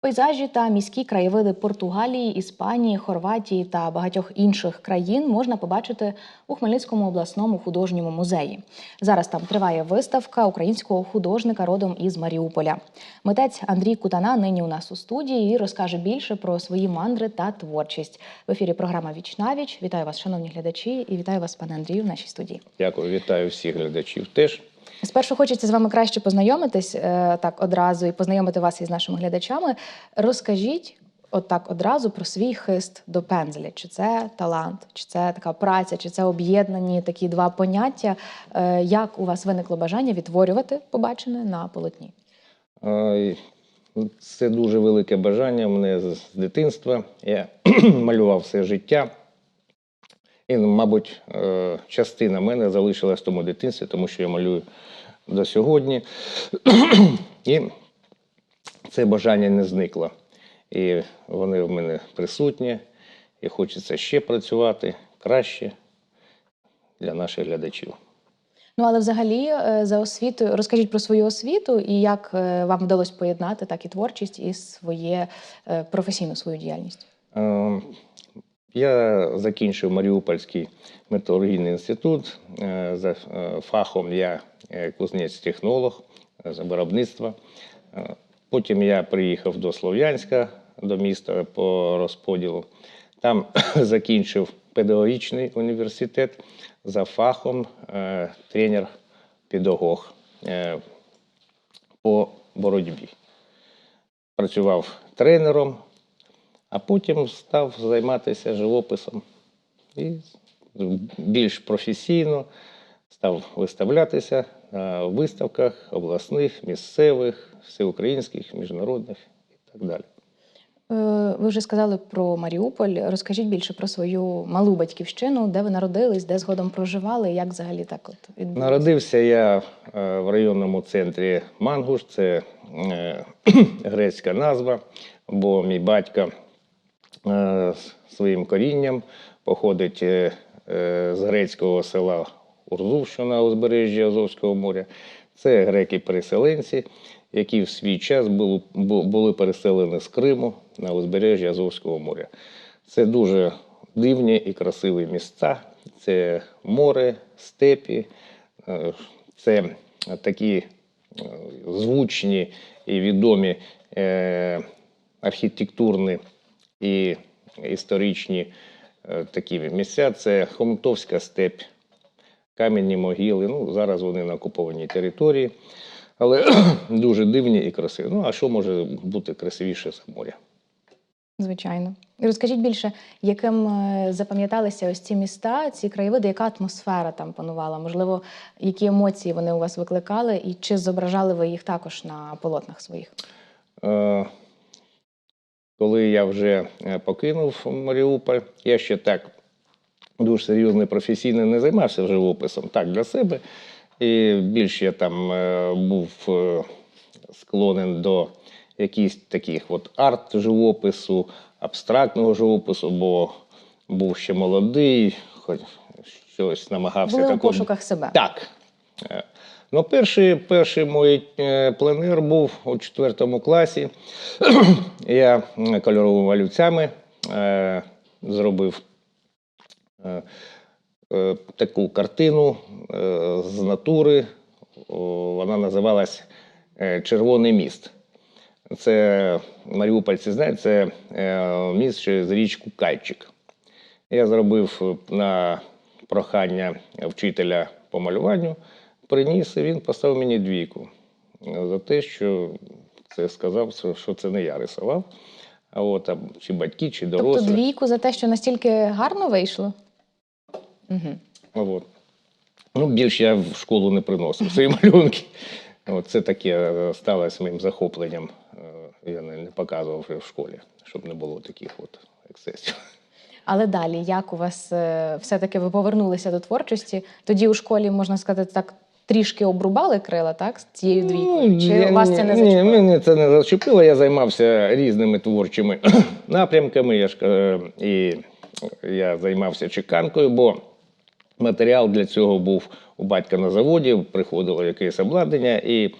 Пейзажі та міські краєвиди Португалії, Іспанії, Хорватії та багатьох інших країн можна побачити у Хмельницькому обласному художньому музеї. Зараз там триває виставка українського художника родом із Маріуполя. Митець Андрій Кутана нині у нас у студії і розкаже більше про свої мандри та творчість. В ефірі програма Віч віч. Вітаю вас, шановні глядачі, і вітаю вас, пане Андрію, в нашій студії. Дякую, вітаю всіх глядачів теж. Спершу хочеться з вами краще познайомитись е, так одразу і познайомити вас із нашими глядачами. Розкажіть от одразу про свій хист до пензеля. Чи це талант, чи це така праця, чи це об'єднані такі два поняття. Е, Як у вас виникло бажання відтворювати побачене на полотні? Це дуже велике бажання. Мене з дитинства. Я малював все життя. І, мабуть, е, частина мене залишилась в тому дитинстві, тому що я малюю до сьогодні. І це бажання не зникло. І вони в мене присутні, і хочеться ще працювати краще для наших глядачів. Ну але взагалі е, за освітою розкажіть про свою освіту і як е, вам вдалося поєднати так і творчість і своє професійну свою діяльність. Я закінчив Маріупольський металургійний інститут. Е, За е, фахом я е, кузнець-технолог з виробництва. Потім я приїхав до Слов'янська, до міста по розподілу. Там закінчив педагогічний університет за фахом тренер-педагог по боротьбі працював тренером, а потім став займатися живописом і більш професійно став виставлятися на виставках обласних, місцевих, всеукраїнських, міжнародних і так далі. Е, Ви вже сказали про Маріуполь. Розкажіть більше про свою малу батьківщину, де ви народились, де згодом проживали, як взагалі так от відбулося? Народився я е, в районному центрі Мангуш, це е, грецька назва, бо мій батько своїм корінням походить е, е, з грецького села Урзув, що на узбережжі Азовського моря. Це греки-переселенці, які в свій час були, переселені з Криму на узбережжя Азовського моря. Це дуже дивні і красиві місця. Це море, степі, е, це такі е, звучні і відомі е, архітектурні і історичні е, такі місця. Це Хомутовська степь, кам'яні могили. Ну, зараз вони на окупованій території, але дуже дивні і красиві. Ну, а що може бути красивіше за моря? Звичайно. Розкажіть більше, яким е, запам'яталися ось ці міста, ці краєвиди, яка атмосфера там панувала? Можливо, які емоції вони у вас викликали, і чи зображали ви їх також на полотнах своїх? Е, Коли я вже е, покинув Маріуполь, я ще так дуже серйозно і професійно не займався живописом, так для себе. І більше я там е, був е, склонен до якихось таких от арт-живопису, абстрактного живопису, бо був ще молодий, хоч щось намагався Були у пошуках себе. так. Е, Ну, перший, перший мій е, пленер був у четвертому класі. Я кольоровими олівцями е, зробив е, е, таку картину е, з натури. Вона називалась е, Червоний міст. Це маріупольці знають, це е, міст через річку Кайчик. Я зробив е, на прохання вчителя по малюванню, приніс, і він поставив мені двійку е, за те, що це сказав, що- це не я рисував. А от там чи батьки, чи Тобто дорослі. двійку за те, що настільки гарно вийшло? Угу. От. Ну, більше я в школу не приносив свої малюнки. От це таке е, сталося моїм захопленням. Е, Я не, не показував вже в школі, щоб не було таких от ексцесів. Але далі, як у вас все-таки ви повернулися до творчості? Тоді у школі, можна сказати, так трішки обрубали крила, так? З цією двійкою? Чи Ну, я- вас це не Ні, мене це не зачепило. Я займався різними творчими напрямками. Я ж, е, і я займався чеканкою, бо матеріал для цього був у батька на заводі, приходило якесь обладнання, і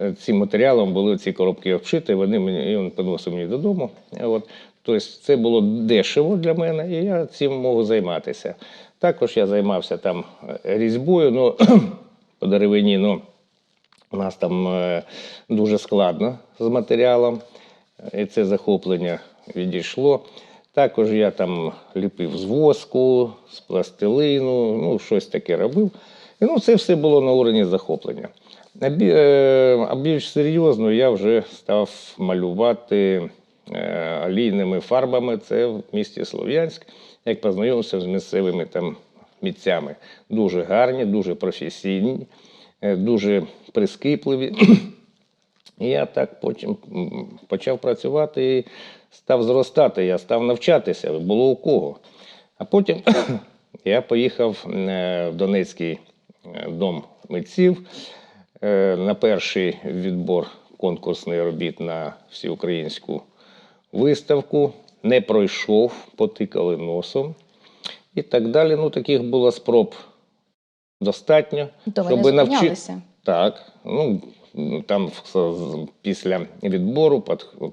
е, цим матеріалом були ці коробки обшиті, вони мені і він приносив мені додому. От. Тобто це було дешево для мене, і я цим можу займатися. Також я займався там е, різьбою, ну, по деревині, ну, у нас там е, дуже складно з матеріалом, і це захоплення відійшло. Також я там ліпив з воску, з пластилину, ну, щось таке робив. І ну, це все було на уровні захоплення. А, е, більш серйозно я вже став малювати е, олійними фарбами. Це в місті Слов'янськ, як познайомився з місцевими там митцями. Дуже гарні, дуже професійні, е, дуже прискіпливі. І я так потім почав працювати і став зростати, я став навчатися, було у кого. А потім я поїхав е, в Донецький е, дом митців на перший відбор конкурсних робіт на всеукраїнську виставку. Не пройшов, потикали носом і так далі. Ну, таких було спроб достатньо. То ви не щоби навчи- так, ну там після відбору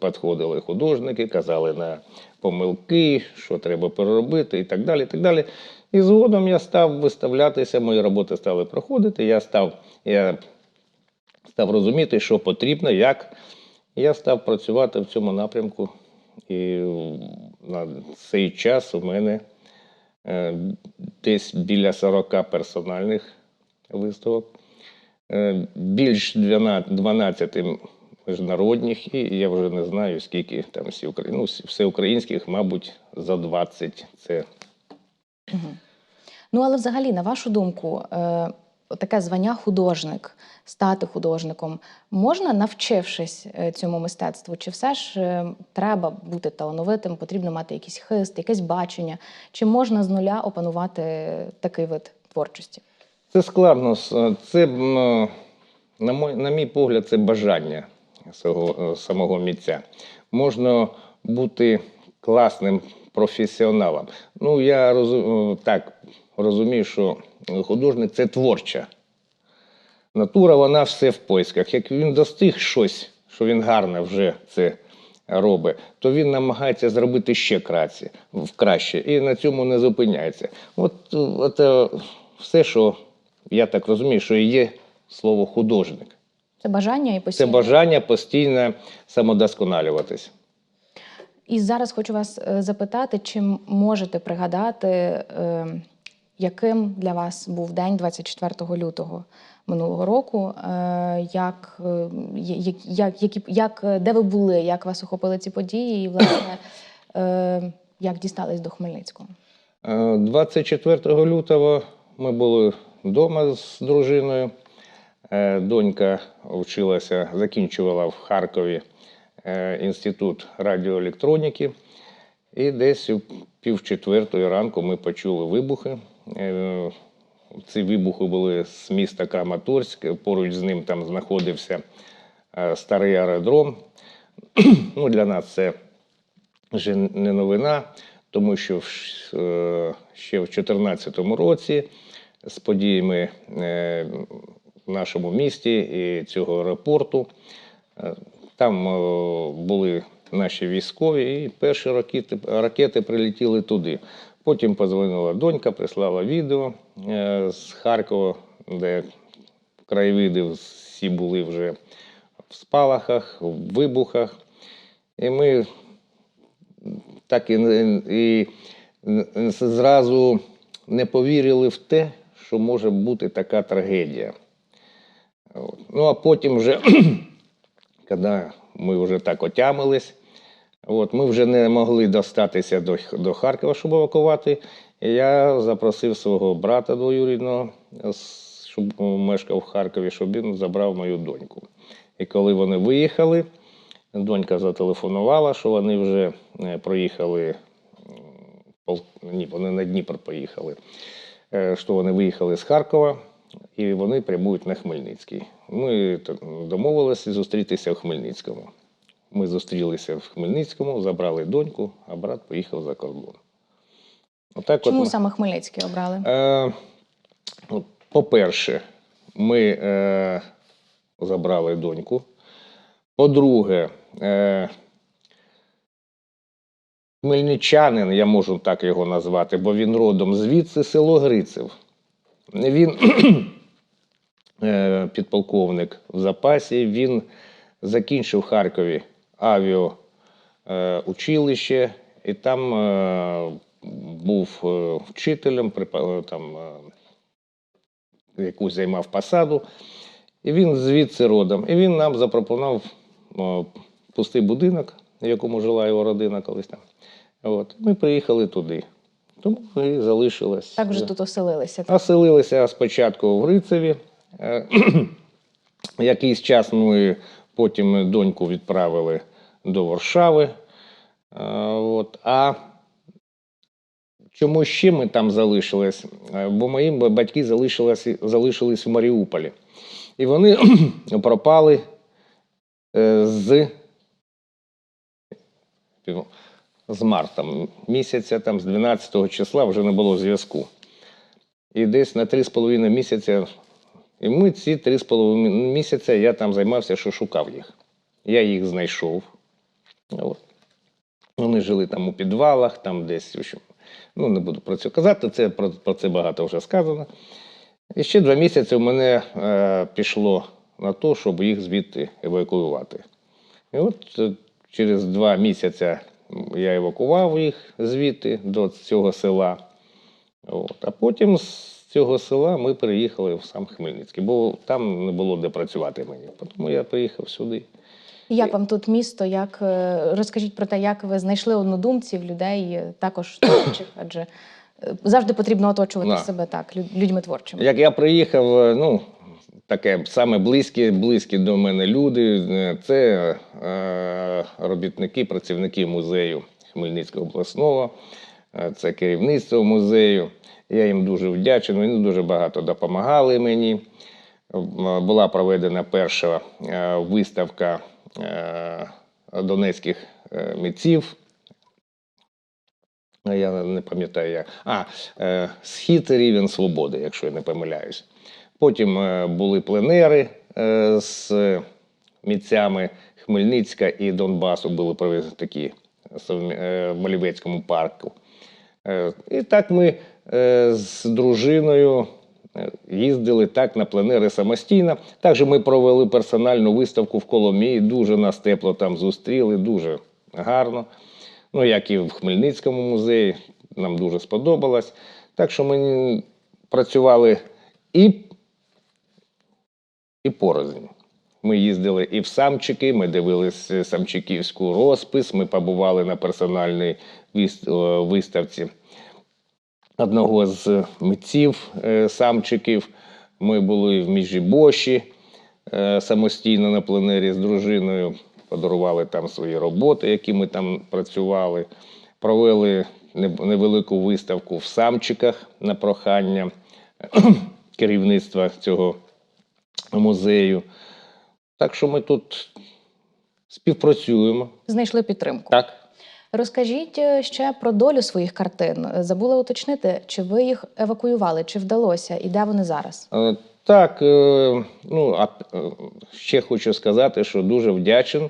підходили художники, казали на помилки, що треба переробити і так далі. І, так далі. і згодом я став виставлятися, мої роботи стали проходити. Я став, я став розуміти, що потрібно, як. Я став працювати в цьому напрямку. І на цей час у мене десь біля 40 персональних виставок. Е, більш 12 12 міжнародних, і я вже не знаю, скільки там всі ну, всеукраїнських, мабуть, за 20. Це Ну, але взагалі, на вашу думку, е, таке звання художник, стати художником, можна, навчившись е, цьому мистецтву, чи все ж е, треба бути талановитим, потрібно мати якийсь хист, якесь бачення, чи можна з нуля опанувати такий вид творчості? Це складно. Це, на мой, на мій погляд, це бажання самого, самого митця. Можна бути класним професіоналом. Ну, я розу- так розумію, що художник це творча. Натура, вона все в поисках. Як він достиг щось, що він гарно вже це робить, то він намагається зробити ще краще, краще, і на цьому не зупиняється. От, е, от е, все, що я так розумію, що і є слово художник. Це бажання і Це постійно. бажання постійно самодосконалюватись. І зараз хочу вас е, запитати, чи можете пригадати, е, яким для вас був день 24 лютого минулого року? Е, Як, е, як, як, які- як, е, де ви були, як вас охопили ці події, і власне е, як дістались до Хмельницького? Е, 24 лютого ми були вдома з дружиною. Е, Донька вчилася, закінчувала в Харкові е, інститут радіоелектроніки. І десь пів четвертої ранку ми почули вибухи. Е, Ці вибухи були з міста Краматорськ. Поруч з ним там знаходився е, старий аеродром. ну, для нас це вже не новина, тому що е, ще в 2014 році з подіями в нашому місті і цього аеропорту там були наші військові, і перші ракети, ракети прилетіли туди. Потім позвонила донька, прислала відео е, з Харкова, де краєвиди всі були вже в спалахах, в вибухах. І ми так і, і зразу не повірили в те, що може бути така трагедія. Ну, а потім вже, коли ми вже так отямились, от, ми вже не могли достатися до, до Харкова, щоб евакувати. Я запросив свого брата двоюрідного, щоб мешкав в Харкові, щоб він забрав мою доньку. І коли вони виїхали, донька зателефонувала, що вони вже е, проїхали. Ні, вони на Дніпро поїхали. Е, Що вони виїхали з Харкова і вони прямують на Хмельницький. Ми домовилися зустрітися в Хмельницькому. Ми зустрілися в Хмельницькому, забрали доньку, а брат поїхав за кордон. Отак Чому ми- саме Хмельницький обрали? Е, по-перше, ми е, забрали доньку. По-друге, е, хмельничанин, я можу так його назвати, бо він родом звідси село Грицев. Він е, підполковник в запасі. Він закінчив в Харкові авіаучилище, і там е, був е, вчителем, е, там е, якусь займав посаду. І він звідси родом. І він нам запропонував пустий будинок, в якому жила його родина колись там. От. Ми приїхали туди. Тому і залишилось. Так вже тут оселилися. Оселилися спочатку в Грицеві. Е, Якийсь час ми потім доньку відправили до Варшави. Е, От. А чому ще ми там залишились? Е, Бо мої батьки залишились, залишились в Маріуполі. І вони пропали е, з, з марта місяця, там, з 12 числа вже не було зв'язку. І десь на 3,5 місяця. І ми ці 3,5 місяця я там займався, що шукав їх. Я їх знайшов. От. Вони жили там у підвалах, там десь. Ну, не буду про це казати, це, про, про це багато вже сказано. І ще два місяці в мене е, пішло на те, щоб їх звідти евакуювати. І от е, через два місяці я евакував їх звідти до цього села. От. А потім з цього села ми переїхали в сам Хмельницький, бо там не було де працювати мені. Тому я приїхав сюди. Як вам тут місто? Як е, розкажіть про те, як ви знайшли однодумців, людей е, також творчих? Адже е, завжди потрібно оточувати Да. себе так, людьми творчими. Як я приїхав, ну, таке саме близькі, близькі до мене люди, це е, робітники, працівники музею Хмельницького обласного, це керівництво музею. Я їм дуже вдячний, вони дуже багато допомагали мені. Була проведена перша е, виставка е, донецьких е, митців. Я не пам'ятаю як. А, схід рівень свободи, якщо я не помиляюсь. Потім були пленери з митцями Хмельницька і Донбасу, були проведені такі в Малівецькому парку. І так ми з дружиною е, їздили так на пленери самостійно. Також ми провели персональну виставку в Коломії. Дуже нас тепло там зустріли, дуже гарно. Ну, як і в Хмельницькому музеї, нам дуже сподобалось. Так що ми працювали і, і порознь. Ми їздили і в Самчики, ми дивилися самчиківську розпис, ми побували на персональній виставці одного з митців е, самчиків. Ми були в Міжібоші е, самостійно на пленері з дружиною, подарували там свої роботи, які ми там працювали. Провели невелику виставку в Самчиках на прохання керівництва цього музею. Так що ми тут співпрацюємо. Знайшли підтримку. Так. Розкажіть е, ще про долю своїх картин. Забула уточнити, чи ви їх евакуювали, чи вдалося, і де вони зараз? Е, Так, е, ну а ще хочу сказати, що дуже вдячен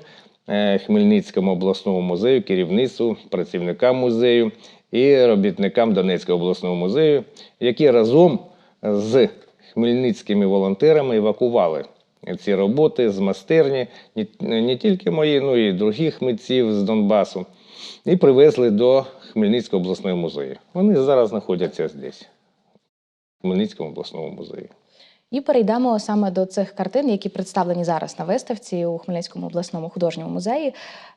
Хмельницькому обласному музею, керівництву, працівникам музею і робітникам Донецького обласного музею, які разом з хмельницькими волонтерами евакували ці роботи з майстерні, не тільки мої, ну і других митців з Донбасу, і привезли до Хмельницького обласного музею. Вони зараз знаходяться здесь, в Хмельницькому обласному музеї. І перейдемо саме до цих картин, які представлені зараз на виставці у Хмельницькому обласному художньому музеї.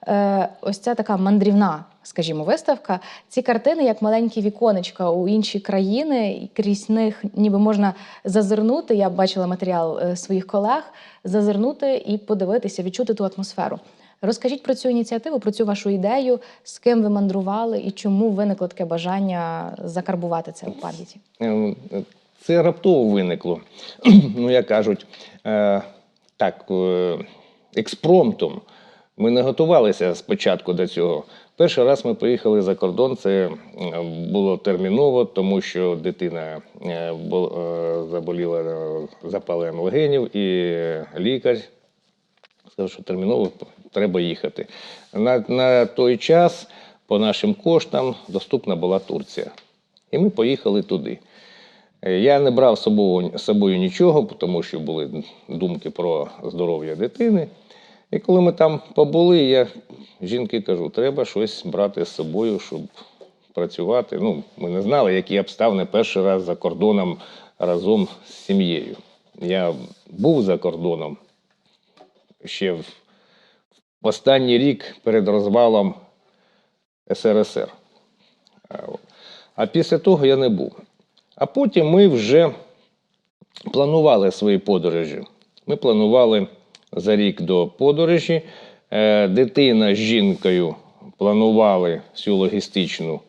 Е, ось це така мандрівна, скажімо, виставка. Ці картини, як маленькі віконечка у інші країни, і крізь них ніби можна зазирнути. Я бачила матеріал е, своїх колег, зазирнути і подивитися, відчути ту атмосферу. Розкажіть про цю ініціативу, про цю вашу ідею, з ким ви мандрували і чому виникло таке бажання закарбувати це у пам'яті. Е, Це раптово виникло. ну, як кажуть, е, так, е, експромтом. Ми не готувалися спочатку до цього. Перший раз ми поїхали за кордон. Це е, було терміново, тому що дитина е, е, заболіла е, запаленням легенів, і лікар сказав, що терміново треба їхати. На, на той час, по нашим коштам, доступна була Турція. І ми поїхали туди. Е, Я не брав з собою, собою нічого, тому що були думки про здоров'я дитини. І коли ми там побули, я жінки кажу, треба щось брати з собою, щоб працювати. Ну, ми не знали, які обставини перший раз за кордоном разом з сім'єю. Я був за кордоном ще в останній рік перед розвалом СРСР. А, після того я не був. А потім ми вже планували свої подорожі. Ми планували за рік до подорожі. Е, Дитина з жінкою планували всю логістичну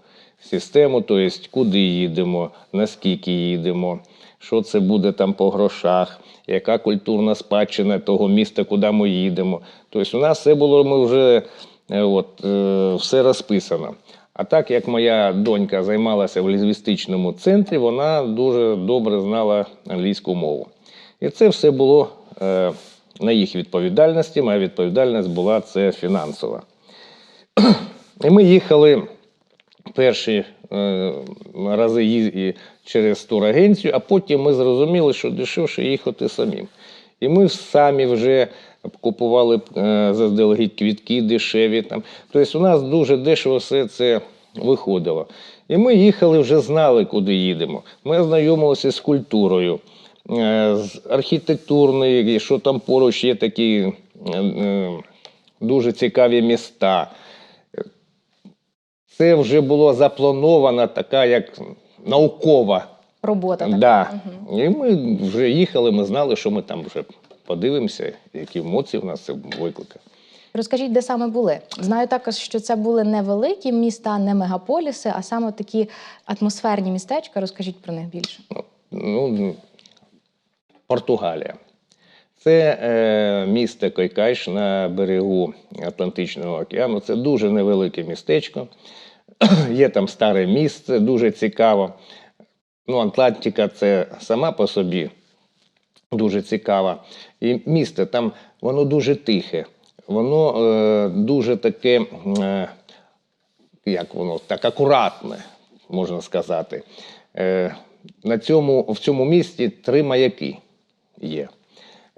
систему, тобто куди їдемо, наскільки їдемо, що це буде там по грошах, яка культурна спадщина того міста, куди ми їдемо. Тобто у нас все було, ми вже е, от, е, все розписано. А так як моя донька займалася в лінгвістичному центрі, вона дуже добре знала англійську мову. І це все було е, на їх відповідальності. Моя відповідальність була це фінансова. І ми їхали перші е, рази через турагенцію, а потім ми зрозуміли, що дешевше їхати самим. І ми самі вже купували е, заздалегідь квітки дешеві. Там. Тобто у нас дуже дешево все це виходило. І ми їхали, вже знали, куди їдемо. Ми ознайомилися з культурою, е, з архітектурною, що там поруч є такі е, дуже цікаві міста. Це вже було запланована така, як наукова. Робота така. Да. І ми вже їхали, ми знали, що ми там вже подивимося, які емоції в нас це викликає. Розкажіть, де саме були? Знаю також, що це були не великі міста, не мегаполіси, а саме такі атмосферні містечка. Розкажіть про них більше. Ну, Португалія. Це е, місто Койкайш на берегу Атлантичного океану. Це дуже невелике містечко. Є там старе місце, дуже цікаво. Ну, Атлантика це сама по собі дуже цікава. І місто там воно дуже тихе, воно е, дуже таке, е, як воно, так акуратне, можна сказати. Е, на цьому, в цьому місті три маяки є.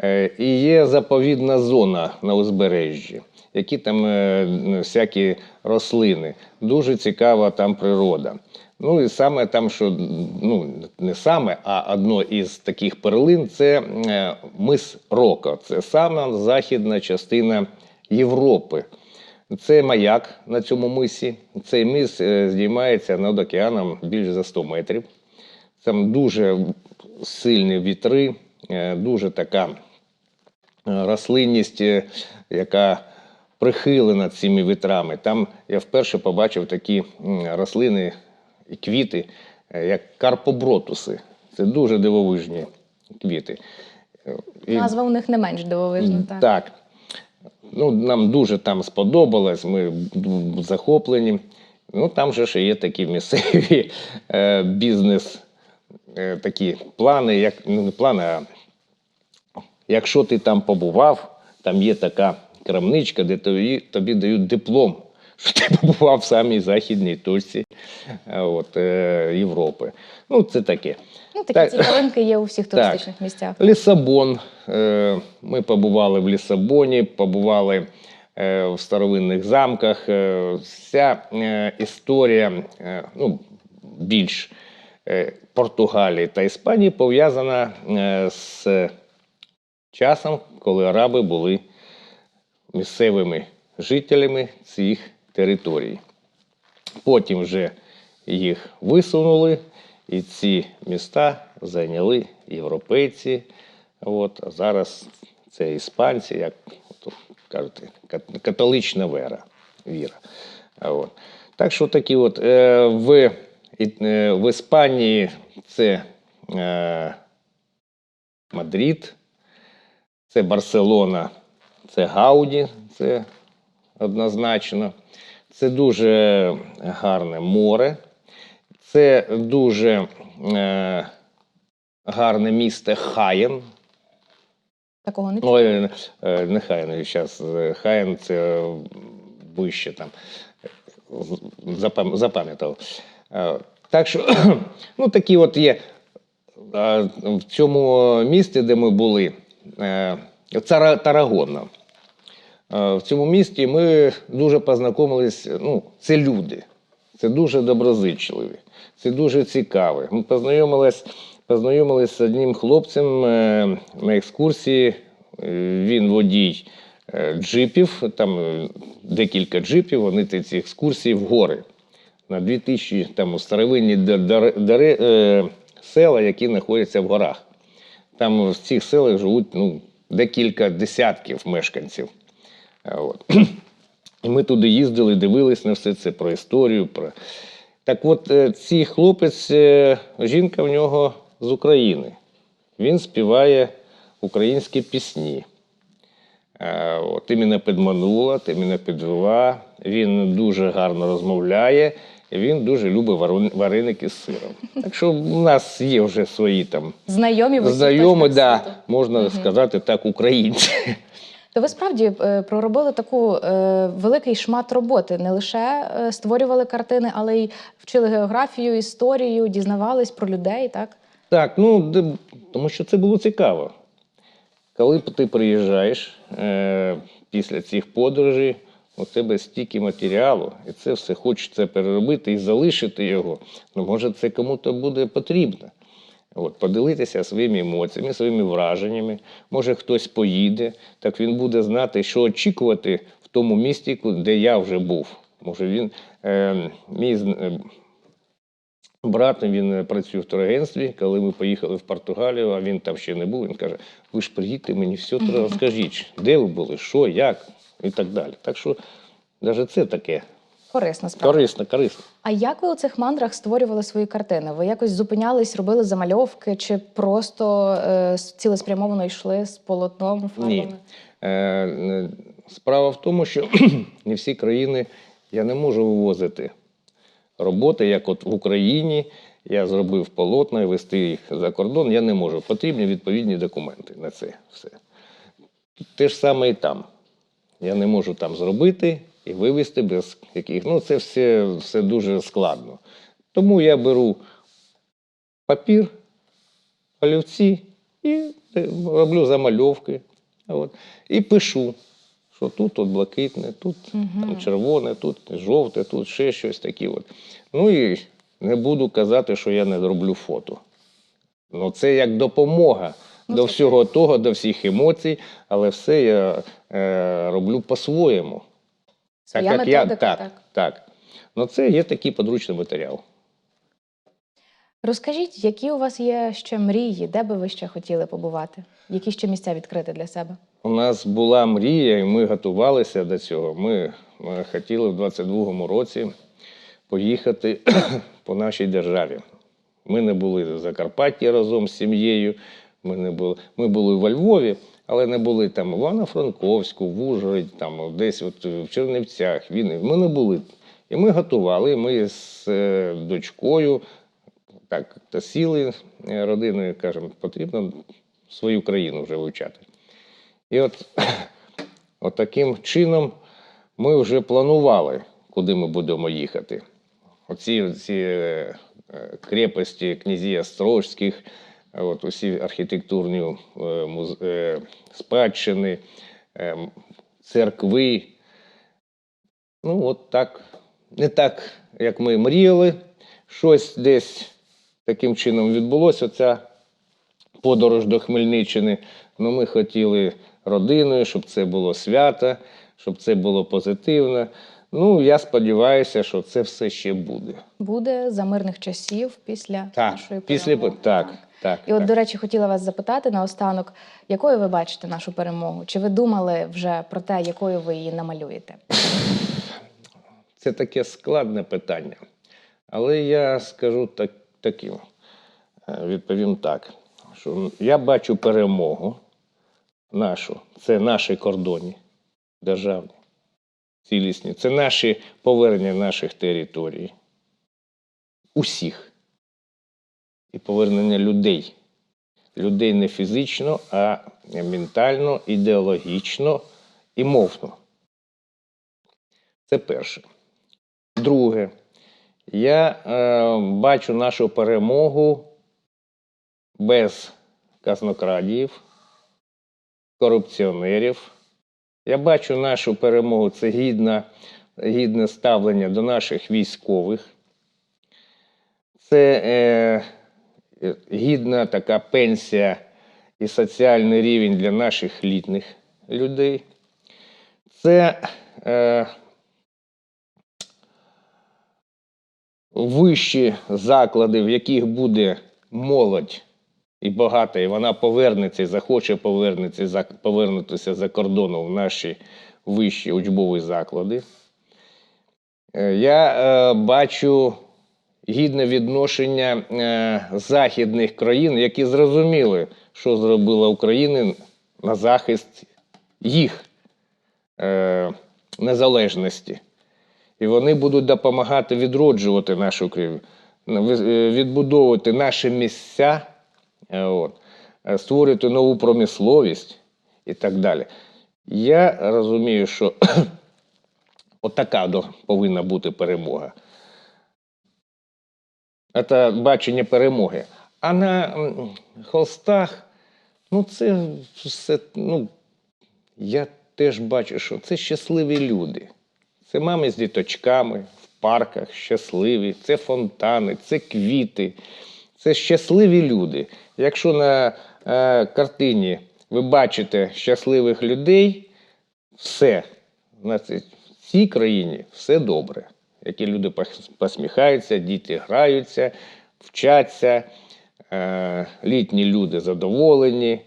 Е, І є заповідна зона на узбережжі, які там е, всякі рослини. Дуже цікава там природа. Ну і саме там, що ну не саме, а одно із таких перлин це е, мис Роко. Це сама західна частина Європи. Це маяк на цьому мисі. Цей мис е, здіймається над океаном більш за 100 метрів. Там дуже сильні вітри, дуже така рослинність, яка прихилена цими вітрами. Там я вперше побачив такі рослини і квіти, е, як карпобротуси. Це дуже дивовижні квіти. І- Назва у них не менш дивовижна. Так. так. Ну, нам дуже там сподобалось, ми захоплені. Ну, там же ще є такі місцеві е, бізнес, е, такі плани, як ну, не плани, а якщо ти там побував, там є така крамничка, де тобі, тобі дають диплом, що ти побував в самій західній точці е, от, е, Європи. Ну, це таке. Ну, такі Так. цікавинки є у всіх Так. туристичних місцях. Лісабон. Е, Ми побували в Лісабоні, побували е, в старовинних замках. Е, Вся е, історія е, ну, більш е, Португалії та Іспанії пов'язана е, з часом, коли араби були місцевими жителями цих територій. Потім вже їх висунули, і ці міста зайняли європейці. От, а зараз це іспанці, як от, кажуть, католична вера, віра. От. Так що такі от е, в, е, в Іспанії це е, Мадрид, це Барселона, це Гауді, це однозначно. Це дуже гарне море, це дуже е, гарне місто Хаєн. Такого не. Ой, е, не Хаєн, зараз Хаєн це вище там. Запам'ятав. Е, Так що, ну такі от є. В цьому місті, де ми були, е. Е, В цьому місті ми дуже познайомились. Ну, це люди, це дуже доброзичливі, це дуже цікаві. Ми познайомились, познайомились з одним хлопцем е, на екскурсії. Е, Він водій е, джипів, там декілька джипів, вони ці екскурсії в гори. На 2000 там старовинні дар- дар- дари, села, які знаходяться в горах. Там в цих селах живуть ну, декілька десятків мешканців. А От. І ми туди їздили, дивились на все це про історію. Про... Так от, е, цей хлопець, е, жінка в нього з України. Він співає українські пісні. Е, От, ти мене підманула, ти мене підвела. Він дуже гарно розмовляє, він дуже любить вареники з сиром. Так що у нас є вже свої там Знайомі знайомі, да, можна сказати так, українці. То ви справді е, проробили таку е, великий шмат роботи. Не лише е, створювали картини, але й вчили географію, історію, дізнавались про людей, так? Так, ну тому що це було цікаво. Коли ти приїжджаєш після цих подорожей, у тебе стільки матеріалу, і це все хочеться переробити і залишити його. Ну, може, це кому-то буде потрібно. От, поділитися своїми емоціями, своїми враженнями. Може, хтось поїде, так він буде знати, що очікувати в тому місті, де я вже був. Може, він е, мій е, брат він е, працює в турагентстві. Коли ми поїхали в Португалію, а він там ще не був, він каже: ви ж приїдьте мені все розкажіть, де ви були, що, як і так далі. Так що навіть це таке Корисна справа. корисно, корисно. А як ви у цих мандрах створювали свої картини? Ви якось зупинялись, робили замальовки, чи просто е, цілеспрямовано йшли з полотном, фарбами? Ні. Е, е, Справа в тому, що не всі країни я не можу вивозити роботи, як от в Україні. Я зробив полотна і вести їх за кордон. Я не можу. Потрібні відповідні документи на це все. Те ж саме і там. Я не можу там зробити і вивезти без яких. Ну, це все, все дуже складно. Тому я беру папір, олівці і роблю замальовки. От, і пишу, що тут от блакитне, тут там, червоне, тут жовте, тут ще щось таке. От. Ну і не буду казати, що я не роблю фото. Ну, це як допомога Ну, до всього того, до всіх емоцій, але все я е, роблю по-своєму. Так, як я, так, так. так. Ну, це є такий подручний матеріал. Розкажіть, які у вас є ще мрії, де би ви ще хотіли побувати? Які ще місця відкрити для себе? У нас була мрія, і ми готувалися до цього. Ми, ми хотіли в 22-му році поїхати по нашій державі. Ми не були в Закарпатті разом з сім'єю. Ми, не були, ми були во Львові, але не були там в Івано-Франковську, в Ужгороді, там десь от в Чернівцях. Вінни. Ми не були. І ми готували. Ми з е, дочкою так та сіли е, родиною, кажемо, потрібно свою країну вже вивчати. І от, от таким чином ми вже планували, куди ми будемо їхати. Оці, ці е, е, крепості князі Острозьких, е, от усі архітектурні е, муз- е, спадщини, е, церкви. Ну, от так. Не так, як ми мріяли. Щось десь таким чином відбулося. Ця подорож до Хмельниччини. Ну, ми хотіли родиною, щоб це було свято, щоб це було позитивно. Ну, я сподіваюся, що це все ще буде. Буде за мирних часів після Так, нашої після перемоги. так, так. І от, так. до речі, хотіла вас запитати наостанок, якою ви бачите нашу перемогу? Чи ви думали вже про те, якою ви її намалюєте? Це таке складне питання. Але я скажу так, таким, е, відповім так, що я бачу перемогу нашу, це наші кордони державні. цілісні. Це наші повернення наших територій. Усіх. І повернення людей. Людей не фізично, а ментально, ідеологічно і мовно. Це перше. Друге, я е, бачу нашу перемогу без казнокрадіїв, корупціонерів. Я бачу нашу перемогу це гідна, гідне ставлення до наших військових. Це е, гідна така пенсія і соціальний рівень для наших літніх людей. Це е, вищі заклади, в яких буде молодь і багата, і вона повернеться і захоче повернутися повернутися за кордоном в наші вищі учбові заклади. Е, Я е, бачу гідне відношення е, західних країн, які зрозуміли, що зробила Україна на захист їх е, незалежності. І вони будуть допомагати відроджувати нашу країну, е, відбудовувати наші місця, е, от, е, створювати нову промисловість і так далі. Я розумію, що отака повинна бути перемога. Це бачення перемоги. А на холстах, ну, це все, ну, я теж бачу, що це щасливі люди. Це мами з діточками в парках, щасливі, це фонтани, це квіти, це щасливі люди. Якщо на е, картині ви бачите щасливих людей, все в цій країні все добре. Які люди пос- посміхаються, діти граються, вчаться, е, літні люди задоволені.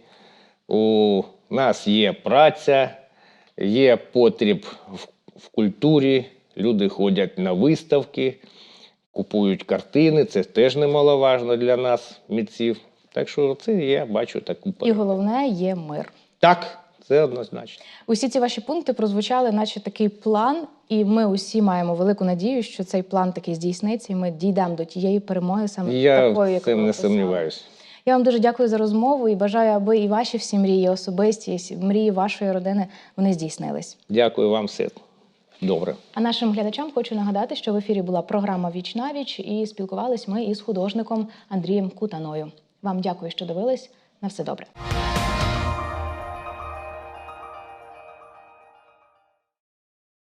У нас є праця, є потріб в, в культурі, люди ходять на виставки, купують картини, це теж немаловажно для нас, митців. Так що це я бачу таку І головне є мир. Так, це однозначно. Усі ці ваші пункти прозвучали, наче такий план, і ми усі маємо велику надію, що цей план таки здійсниться, і ми дійдемо до тієї перемоги саме Я такою, в як цим не сумніваюся. Я вам дуже дякую за розмову і бажаю, аби і ваші всі мрії, особисті, і мрії вашої родини вони здійснились. Дякую вам все. Добре. А нашим глядачам хочу нагадати, що в ефірі була програма Віч на віч і спілкувались ми із художником Андрієм Кутаною. Вам дякую, що дивились. На все добре.